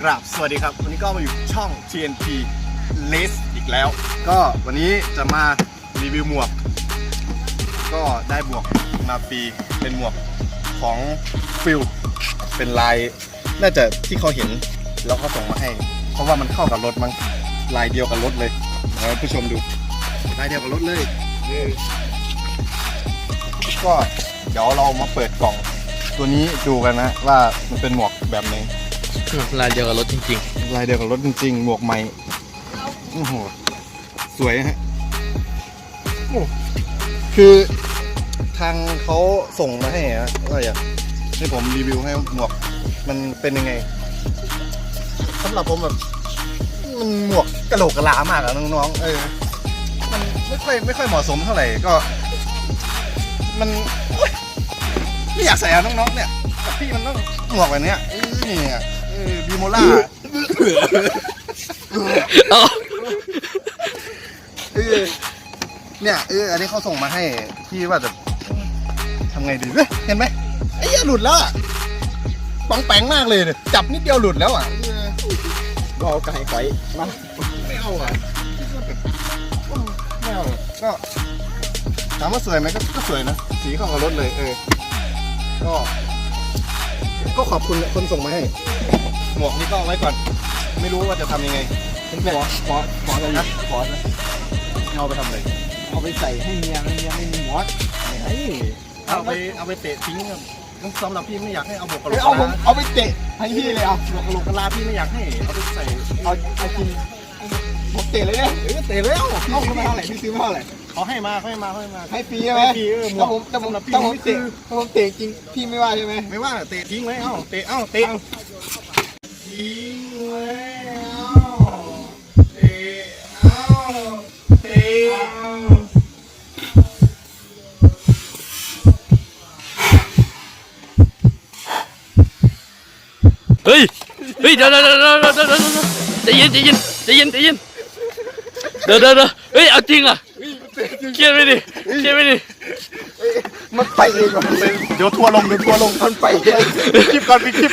กราบสวัสดีครับ วันนี้ก็มาอยู่ช่อง TNT List อีกแล้ว ก็วันนี้จะมารีวิวหมวก ก็ได้หมวกมาฟรีเป็นหมวกของฟิลเป็นลาย น่าจะที่เขาเห็นแล้วเขาส่งมาให้ เพราะว่ามันเข้ากับรถมั้งลายเดียวกับรถเลยให้ผู้ชมดูลายเดียวกับรถเลย ก็เดี๋ยวเรามาเปิดกล่อง ตัวนี้ดูกันนะว่ามันเป็นหมวกแบบไหน ลายเดียวกับรถจริงลายเดียวกับรถจริงๆ หมวกใหม่ โอ้โห สวยฮะโอ้คือทางเขาส่งมาให้นะว่าอยากให้ผมรีวิวให้หมวก มันเป็นยังไงสำหรับผมแบบ มันหมวกกระโหลกกระลามากอะน้องๆ เออ มันไม่ค่อยไม่ค่อยเหมาะสมเท่าไหร่ก็ มันโอ๊ยไม่อยากใส่อะน้องๆเนี่ยแต่พี่มันต้องหมวกแบบเนี้ยเนี่เออบี โมล่าๆเอ้าเออเนี่ยเอออันนี้เขาส่งมาให้พี่ว่าจะทำไงดีเว้ยเห็นไหมไอ้เหี้ยหลุดแล้วอะปองแปงมากเลยเนี่ยจับนิดเดียวหลุดแล้วอะเออก็เอาไก่ไก่มาไม่เอาอะไม่เอาก็ถามว่าสวยไหมก็ก็สวยนะสีเข้ากับรถเลยเออก็ก็ขอบคุณคนส่งมาให้ หมวกนี้ก็เอาไว้ก่อน ไม่รู้ว่าจะทำยังไงผมขอขอขออะไรนะขอนะเอาไปทำอะไรเอาไปใส่ให้เมียให้เมียไม่มีหมอสไอ้เอาไปเอาไปเตะทิ้งครับสำหรับพี่ไม่อยากให้เอาบวกกระโหลเอ้ยกเอากะผลามเอาไปเตะให้พี่เลยเอาบวกกระโหลกกะลาพี่ไม่อยากให้เอาไปใส่เอาเอาจริงผมเตะเลยเนี่ยเอ้ยเตะแล้วเอาเข้ามาเท่าไหร่พี่ซื้อมาเท่าไหร่เขาให้มาเขาให้มาเขาให้มาให้ฟรีใช่ไหมให้ฟรีเออหมวถ้ากผมถ้าผมสำหรับพี่ถ้าผมนี่คืเตะอถ้าผมเตะจริงพี่ไม่ว่าใช่ไหมไม่ว่าเตะทิ้งไว้เอ้าเตะเอ้าเตะเอาทิ้งไว้เอ้าเตะ เฮ้ย เฮ้ยเดี๋ยวเดี๋ยวเดี๋ยวเดี๋ยวเดี๋ยวเดี๋ยวใจเย็นใจเย็นใจเย็นใจเย็นเดี๋ยวเดี๋ยวเดี๋ยวเฮ้ย เอาจริงอะเครียดไปดิเครียดไปดิมันไปเองว่ะเดี๋ยวทัวร์ลงเดี๋ยวทัวร์ลงมันไปเองคลิปก่อนปิดคลิป